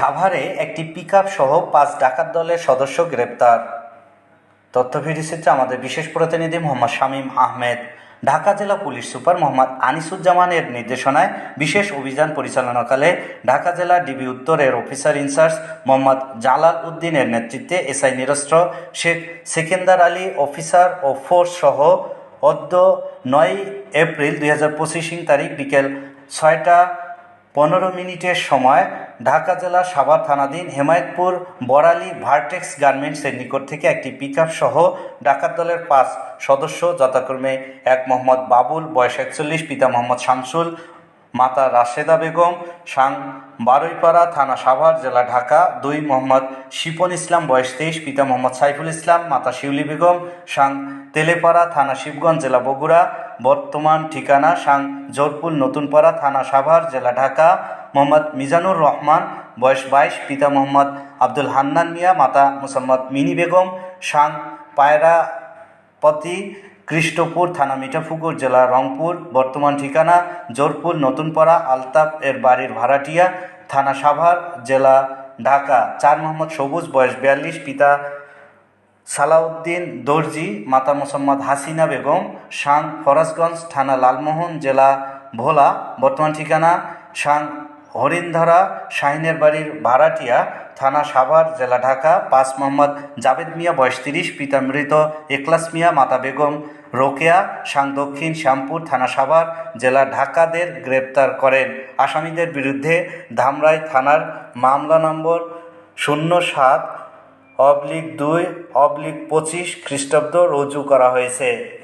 সাভারে একটি পিকআপ সহ পাঁচ ডাকাত দলের সদস্য গ্রেপ্তার। তথ্য ভিডিওচিত্রে আমাদের বিশেষ প্রতিনিধি মোহাম্মদ শামীম আহমেদ। ঢাকা জেলা পুলিশ সুপার মোহাম্মদ আনিসুজ্জামানের নির্দেশনায় বিশেষ অভিযান পরিচালনাকালে ঢাকা জেলা ডিবি উত্তরের অফিসার ইনচার্জ মোহাম্মদ জালাল উদ্দিনের নেতৃত্বে এসআই নিরস্ত্র, শেখ সেকেন্দার আলী অফিসার ও ফোর্স সহ অদ্য নয় এপ্রিল দুই হাজার পঁচিশ তারিখ বিকেল ছয়টা পনেরো মিনিটের সময় ঢাকা জেলা সাভার থানাধীন হেমায়তপুর বরালি ভার্টেক্স গার্মেন্টসের নিকট থেকে একটি পিকআপ সহ ডাকাত দলের পাঁচ সদস্য, যথাক্রমে এক মোহাম্মদ বাবুল, বয়স একচল্লিশ, পিতা মোহাম্মদ শামসুল মাতা রাশেদা বেগম, সাং বারুইপাড়া থানা সাভার, জেলা ঢাকা, দুই মোহাম্মদ শিপন ইসলাম, বয়স তেইশ, পিতা মোহাম্মদ সাইফুল ইসলাম, মাতা শিউলি বেগম, সাং তেলেপাড়া থানা শিবগঞ্জ, জেলা বগুড়া, বর্তমান ঠিকানা সাং জোরপুর নতুনপাড়া থানা সাভার, জেলা ঢাকা, মোহাম্মদ মিজানুর রহমান, বয়স বাইশ, পিতা মোহাম্মদ আব্দুল হান্নান মিয়া, মাতা মুসাম্মদ মিনি বেগম, সাং পায়রা পতি কৃষ্টপুর থানা মিঠাপুকুর জেলা রংপুর। বর্তমান ঠিকানা জোরপুর নতুনপাড়া আলতাফ এর বাড়ির ভাড়াটিয়া থানা সাভার, জেলা ঢাকা। চার মোহাম্মদ সবুজ, বয়স বিয়াল্লিশ, পিতা সালাউদ্দিন দর্জি, মাতা মোসাম্মদ হাসিনা বেগম, শাং ফরাসগঞ্জ থানা লালমোহন, জেলা ভোলা। বর্তমান ঠিকানা শাং হরিণধারা শাহিনের বাড়ির ভাড়াটিয়া, থানা সাভার, জেলা ঢাকা, পাঁচ মোহাম্মদ জাবেদ মিয়া, বয়স তিরিশ, পিতা মৃত একলাস মিয়া, মাতা বেগম, রোকেয়া সাং দক্ষিণ, শ্যামপুর, থানা সাভার, জেলা ঢাকাদের গ্রেপ্তার করেন। আসামিদের বিরুদ্ধে ধামরাই থানার মামলা নম্বর শূন্য সাত, অবলিক দুই, অবলিক পঁচিশ খ্রিস্টাব্দ রুজু করা হয়েছে।